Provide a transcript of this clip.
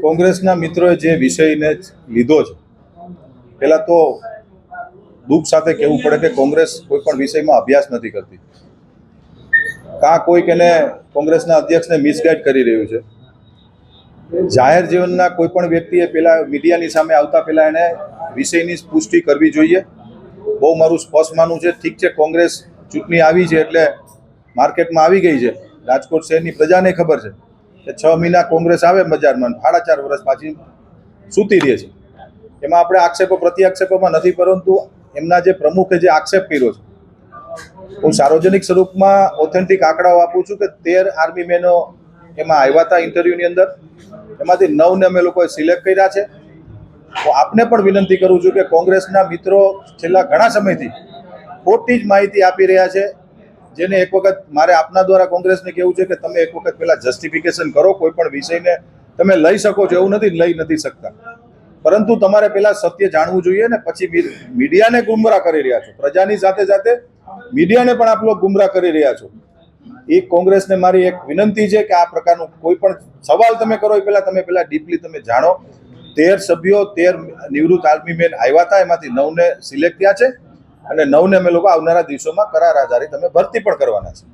કોંગ્રેસના મિત્રોએ જે વિષયને લીધો છે, પહેલા તો દુઃખ સાથે કહેવું પડે કે કોંગ્રેસ કોઈ પણ વિષયમાં અભ્યાસ નથી કરતી. કાં કોઈક એને કોંગ્રેસના અધ્યક્ષને મિસગાઈડ કરી રહ્યું છે. જાહેર જીવનના કોઈ પણ વ્યક્તિએ પેલા મીડિયાની સામે આવતા પહેલા એને વિષયની પુષ્ટિ કરવી જોઈએ. બહુ મારું સ્પષ્ટ માનવું છે, ઠીક છે, કોંગ્રેસ ચૂંટણી આવી છે એટલે માર્કેટમાં આવી ગઈ છે. રાજકોટ શહેરની પ્રજાને ખબર છે. કે છ મહિના કોંગ્રેસ આવે બજારમાં સાડા ચાર વર્ષ પાછી સૂતી રહે છે. એમાં આપણે આક્ષેપો, પ્રત્યાક્ષેપોમાં નથી, પરંતુ એમના જે પ્રમુખે જે આક્ષેપ કર્યો છે, હું સાર્વજનિક સ્વરૂપમાં ઓથેન્ટિક આંકડાઓ આપું છું કે તેર આર્મી મેનો એમાં આવ્યા હતા ઇન્ટરવ્યુની અંદર. એમાંથી નવને અમે લોકોએ સિલેક્ટ કર્યા છે. તો આપને પણ વિનંતી કરું છું કે કોંગ્રેસના મિત્રો છેલ્લા ઘણા સમયથી ખોટી જ માહિતી આપી રહ્યા છે. જેને એક વખત મારે આપના દ્વારા કોંગ્રેસને કહેવું છે કે તમે એક વખત પહેલા જસ્ટિફિકેશન કરો, કોઈ પણ વિષયને તમે લઈ શકો છો એવું નથી, લઈ નથી શકતા. પરંતુ તમારે પહેલાં સત્ય જાણવું જોઈએ ને પછી મીડિયાને ગુમરાહ કરી રહ્યા છો. પ્રજાની સાથે સાથે મીડિયાને પણ આપ લોકો ગુમરાહ કરી રહ્યા છો. એ કોંગ્રેસને મારી એક વિનંતી છે કે આ પ્રકારનું કોઈ પણ સવાલ તમે કરો એ પહેલા તમે પહેલા ડીપલી તમે જાણો. તેર સભ્યો, તેર નિવૃત્ત આર્મી મેન આવ્યા હતા, એમાંથી નવને સિલેક્ટ થયા છે. અને નવને અમે લોકો આવનારા દિવસોમાં કરાર આધારે તમે ભરતી પણ કરવાના છે.